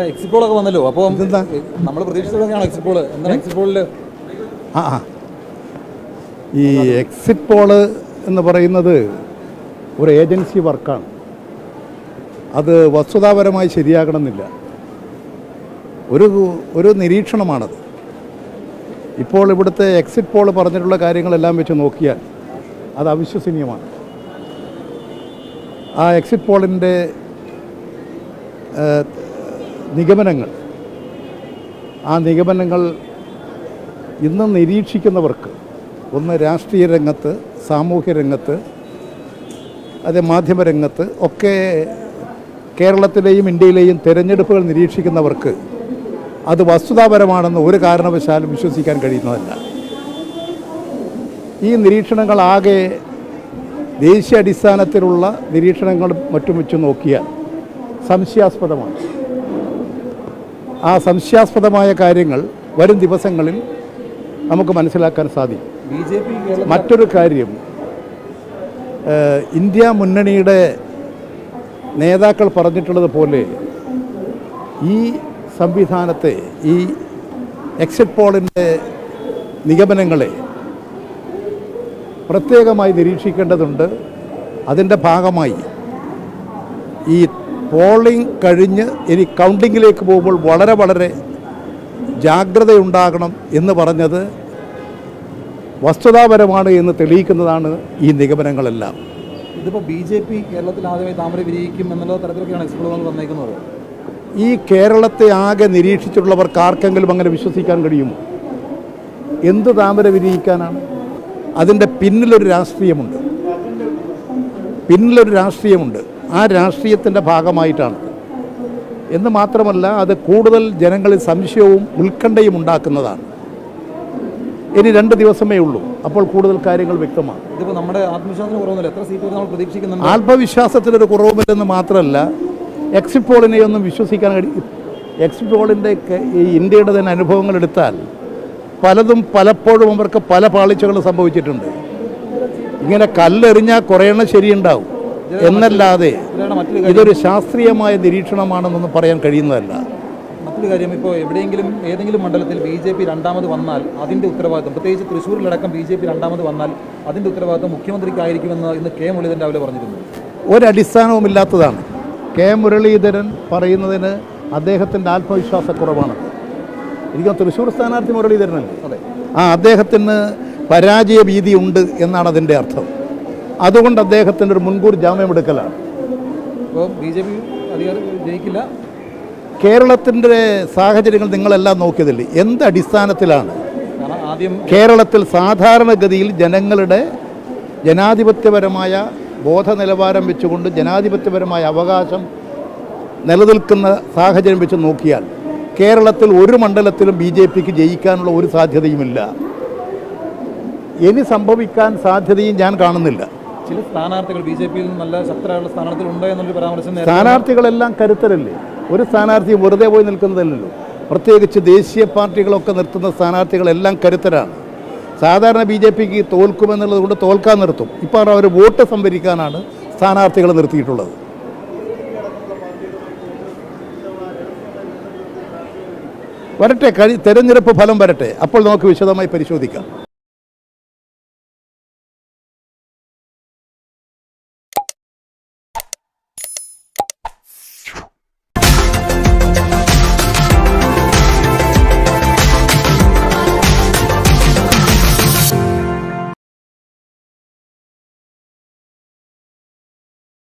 Exit poll ഒക്കെ വന്നല്ലോ. അപ്പോൾ? നമ്മൾ പ്രതീക്ഷിച്ചതൊക്കെയാണ് എക്സിറ്റ് പോൾ എന്താണ് എക്സിറ്റ് പോളിൽ ആ ഈ എക്സിറ്റ് പോൾ എന്ന് പറയുന്നത് ഒരു ഏജൻസി വർക്കാണ്. അത് വസ്തുതാപരമായി ശരിയാകണമെന്നില്ല. ഒരു ഒരു നിരീക്ഷണമാണത്. ഇപ്പോൾ ഇവിടുത്തെ എക്സിറ്റ് പോൾ പറഞ്ഞിട്ടുള്ള കാര്യങ്ങളെല്ലാം വെച്ച് നോക്കിയാൽ അത് അവിശ്വസനീയമാണ്. ആ എക്സിറ്റ് പോളിന്റെ നിഗമനങ്ങൾ. ആ നിഗമനങ്ങൾ ഇന്ന് നിരീക്ഷിക്കുന്നവർക്ക് ഒന്ന് രാഷ്ട്രീയ രംഗത്ത് സാമൂഹ്യ രംഗത്ത് അതെ മാധ്യമരംഗത്ത് ഒക്കെ കേരളത്തിലെയും ഇന്ത്യയിലെയും തിരഞ്ഞെടുപ്പുകൾ നിരീക്ഷിക്കുന്നവർക്ക് അത് വസ്തുതാപരമാണെന്ന് ഒരു കാരണവശാലും വിശ്വസിക്കാൻ കഴിയുന്നതല്ല. ഈ നിരീക്ഷണങ്ങളാകെ ദേശീയ അടിസ്ഥാനത്തിലുള്ള നിരീക്ഷണങ്ങളും മറ്റും വെച്ച് നോക്കിയാൽ സംശയാസ്പദമാണ്. ആ സംശയാസ്പദമായ കാര്യങ്ങൾ വരും ദിവസങ്ങളിൽ നമുക്ക് മനസ്സിലാക്കാൻ സാധിക്കും. ബി ജെ പി മറ്റൊരു കാര്യം ഇന്ത്യ മുന്നണിയുടെ നേതാക്കൾ പറഞ്ഞിട്ടുള്ളത് പോലെ ഈ സംവിധാനത്തെ ഈ എക്സിറ്റ് പോളിന്റെ നിഗമനങ്ങളെ പ്രത്യേകമായി നിരീക്ഷിക്കേണ്ടതുണ്ട്. അതിന്റെ ഭാഗമായി ഈ പോളിംഗ് കഴിഞ്ഞ് ഇനി കൗണ്ടിങ്ങിലേക്ക് പോകുമ്പോൾ വളരെ വളരെ ജാഗ്രതയുണ്ടാകണം എന്ന് പറഞ്ഞത് വസ്തുതാപരമാണ് എന്ന് തെളിയിക്കുന്നതാണ് ഈ നിഗമനങ്ങളെല്ലാം. ഇതിപ്പോൾ ബി ജെ പി കേരളത്തിൽ ആദ്യമായി താമര വിരിയിക്കും എന്നുള്ള തരത്തിലൊക്കെയാണ് എക്സ്പ്ലോറുകൾ വന്നേക്കുന്നത്. ഈ കേരളത്തെ ആകെ നിരീക്ഷിച്ചിട്ടുള്ളവർക്ക് ആർക്കെങ്കിലും അങ്ങനെ വിശ്വസിക്കാൻ കഴിയുമോ എന്ത് താമര വിരിയിക്കാനാണ്? അതിന്റെ പിന്നിലൊരു രാഷ്ട്രീയമുണ്ട്. പിന്നിലൊരു രാഷ്ട്രീയമുണ്ട്. ആ രാഷ്ട്രീയത്തിന്റെ ഭാഗമായിട്ടാണ്. എന്ന് മാത്രമല്ല അത് കൂടുതൽ ജനങ്ങളിൽ സംശയവും ഉത്കണ്ഠയും ഉണ്ടാക്കുന്നതാണ്. ഇനി രണ്ട് ദിവസമേ ഉള്ളൂ. അപ്പോൾ കൂടുതൽ കാര്യങ്ങൾ വ്യക്തമാണ്. ആത്മവിശ്വാസത്തിനൊരു കുറവുമില്ലെന്ന് മാത്രമല്ല എക്സിറ്റ് പോളിനെ ഒന്നും വിശ്വസിക്കാൻ കഴിയും എക്സിറ്റ് പോളിന്റെ ഈ ഇന്ത്യയുടെ തന്നെ അനുഭവങ്ങൾ എടുത്താൽ പലതും പലപ്പോഴും അവർക്ക് പല പാളിച്ചകൾ സംഭവിച്ചിട്ടുണ്ട്. ഇങ്ങനെ കല്ലെറിഞ്ഞാൽ കുറേയെണ്ണം ശരിയുണ്ടാവും. എന്നല്ലാതെ ഇതൊരു ശാസ്ത്രീയമായ നിരീക്ഷണമാണെന്നൊന്നും പറയാൻ കഴിയുന്നതല്ല. മറ്റൊരു കാര്യം ഇപ്പോൾ എവിടെയെങ്കിലും ഏതെങ്കിലും മണ്ഡലത്തിൽ ബി ജെ പി രണ്ടാമത് വന്നാൽ അതിന്റെ ഉത്തരവാദിത്വം പ്രത്യേകിച്ച് തൃശ്ശൂരിലടക്കം ബി ജെ പി രണ്ടാമത് വന്നാൽ അതിന്റെ ഉത്തരവാദിത്വം മുഖ്യമന്ത്രിക്കായിരിക്കുമെന്ന് ഇന്ന് കെ മുരളീധരൻ രാവിലെ പറഞ്ഞിരുന്നു. ഒരടിസ്ഥാനവുമില്ലാത്തതാണ്. കെ മുരളീധരൻ പറയുന്നതിന് അദ്ദേഹത്തിന്റെ ആത്മവിശ്വാസക്കുറവാണ്. എനിക്ക് തൃശ്ശൂർ സ്ഥാനാർത്ഥി മുരളീധരനല്ലേ? അതെ. ആ അദ്ദേഹത്തിന് പരാജയ ഭീതി ഉണ്ട് എന്നാണ് അതിന്റെ അർത്ഥം. അതുകൊണ്ട് അദ്ദേഹത്തിന്റെ ഒരു മുൻകൂർ ജാമ്യം എടുക്കലാണ്. ബി ജെ പി അധികാരം ജയിക്കില്ല. കേരളത്തിന്റെ സാഹചര്യങ്ങൾ നിങ്ങളെല്ലാം നോക്കിയതില്ലേ? എന്ത് അടിസ്ഥാനത്തിലാണ്? കേരളത്തിൽ സാധാരണഗതിയിൽ ജനങ്ങളുടെ ജനാധിപത്യപരമായ ബോധ നിലവാരം വെച്ചുകൊണ്ട് ജനാധിപത്യപരമായ അവകാശം നിലനിൽക്കുന്ന സാഹചര്യം വെച്ച് നോക്കിയാൽ കേരളത്തിൽ ഒരു മണ്ഡലത്തിലും ബി ജെ പിക്ക് ജയിക്കാനുള്ള ഒരു സാധ്യതയുമില്ല. ഇനി സംഭവിക്കാൻ സാധ്യതയും ഞാൻ കാണുന്നില്ല. ചില സ്ഥാനാർത്ഥികൾ ബി ജെ പിയിൽ നല്ല ശക്തരായുള്ള സ്ഥാനാർത്ഥികൾ ഉണ്ട് എന്നൊരു പരാമർശം സ്ഥാനാർത്ഥികളെല്ലാം കരുത്തരല്ലേ? ഒരു സ്ഥാനാർത്ഥി വെറുതെ പോയി നിൽക്കുന്നതല്ലല്ലോ. പ്രത്യേകിച്ച് ദേശീയ പാർട്ടികളൊക്കെ നിർത്തുന്ന സ്ഥാനാർത്ഥികളെല്ലാം കരുത്തരാണ്. സാധാരണ ബി ജെ പിക്ക് തോൽക്കുമെന്നുള്ളത് കൊണ്ട് തോൽക്കാൻ നിർത്തും. ഇപ്പോൾ അവർ വോട്ട് സംഭരിക്കാനാണ് സ്ഥാനാർത്ഥികൾ നിർത്തിയിട്ടുള്ളത്. വരട്ടെ കഴി തെരഞ്ഞെടുപ്പ് ഫലം വരട്ടെ. അപ്പോൾ നമുക്ക് വിശദമായി പരിശോധിക്കാം.